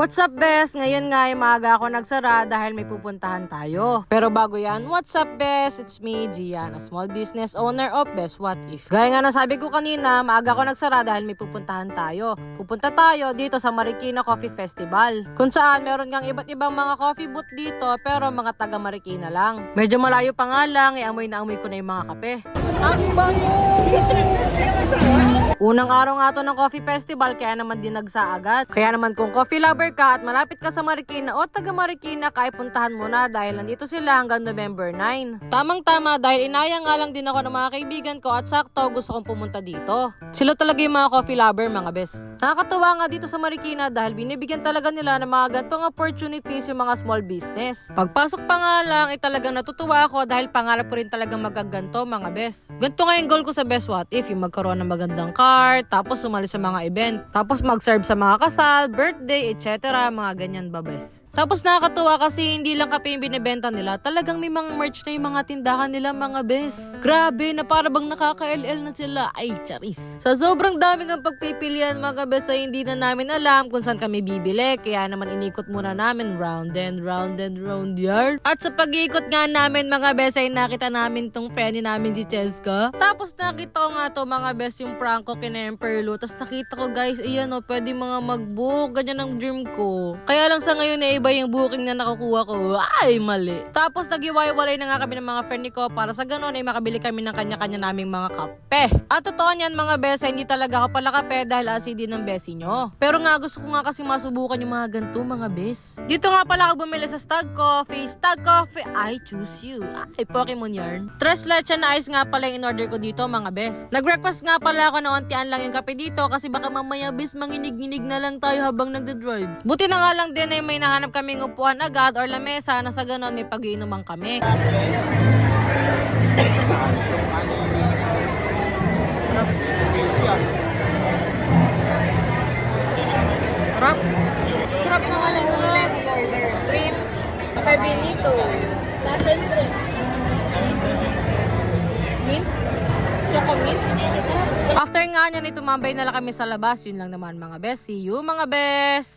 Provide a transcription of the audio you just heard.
What's up, bes? Ngayon nga ay maaga ako nagsara dahil may pupuntahan tayo. Pero bago yan, what's up, bes? It's me, Gian, a small business owner of Best What If. Gaya nga nasabi ko kanina, maaga ako nagsara dahil may pupuntahan tayo. Pupunta tayo dito sa Marikina Coffee Festival. Kung saan meron kang iba't ibang mga coffee booth dito pero mga taga Marikina lang. Medyo malayo pa nga lang, iamoy na amoy ko na yung mga kape. Ang bango! Unang araw nga to ng coffee festival kaya naman din nagsaagad. Kaya naman kung coffee lover ka at malapit ka sa Marikina o taga Marikina ka ay puntahan mo na dahil nandito sila hanggang November 9. Tamang tama dahil inaya nga lang din ako ng mga kaibigan ko at sakto gusto kong pumunta dito. Sila talaga yung mga coffee lover mga bes. Nakakatuwa nga dito sa Marikina dahil binibigyan talaga nila ng mga gantong opportunities yung mga small business. Pagpasok pa nga lang ay talagang natutuwa ako dahil pangarap ko rin talagang magaganto mga bes. Ganito nga yung goal ko sa Best What If yung magkaroon ng magandang car, tapos sumali sa mga event, tapos mag-serve sa mga kasal, birthday, etc. Mga ganyan ba bes. Tapos nakakatuwa kasi hindi lang kape yung binibenta nila, talagang may mga merch na yung mga tindahan nila mga bes. Grabe na para bang nakaka-LL na sila. Ay, charis. Sa sobrang daming ang pagpipilian mga bes ay hindi na namin alam kung saan kami bibili. Kaya naman inikot muna namin round and round and round yard. At sa pag-ikot nga namin mga bes ay nakita namin tong friend namin si Cheska. Tapos nakita ko nga to mga bes yung Franco kina Emperlo. Tapos nakita ko guys, ayan o, pwede mga mag-book. Ganyan ang dream ko. Kaya lang sa ngayon na iba yung booking na nakukuha ko. Ay, mali. Tapos nagiwalay-walay na nga kami ng mga friend ko para sa ganun ay makabili kami ng kanya-kanya naming mga kape. At totoo niyan mga bes, hindi talaga ako pala kape dahil asi din ng besi nyo. Pero nga gusto ko nga kasi masubukan yung mga ganito mga bes. Dito nga pala ako bumili sa Stag Coffee. Stag Coffee, I choose you. Ay, Pokemon yarn. Tres leche na ice nga pala yung in-order ko dito mga bes. Nag-request nga pala ako na ontian lang yung kape dito kasi baka mamaya bes manginig-nginig na lang tayo habang nagda-drive. Buti na nga lang din ay may nahanap kaming upuan agad or lamesa na sa ganon may pag-iinuman kami. Sarap. Sarap na wala yung order. Trip. Carbonito. Passion fruit. After nga niyan, tumambay na lang kami sa labas. Yun lang naman mga best. You mga best!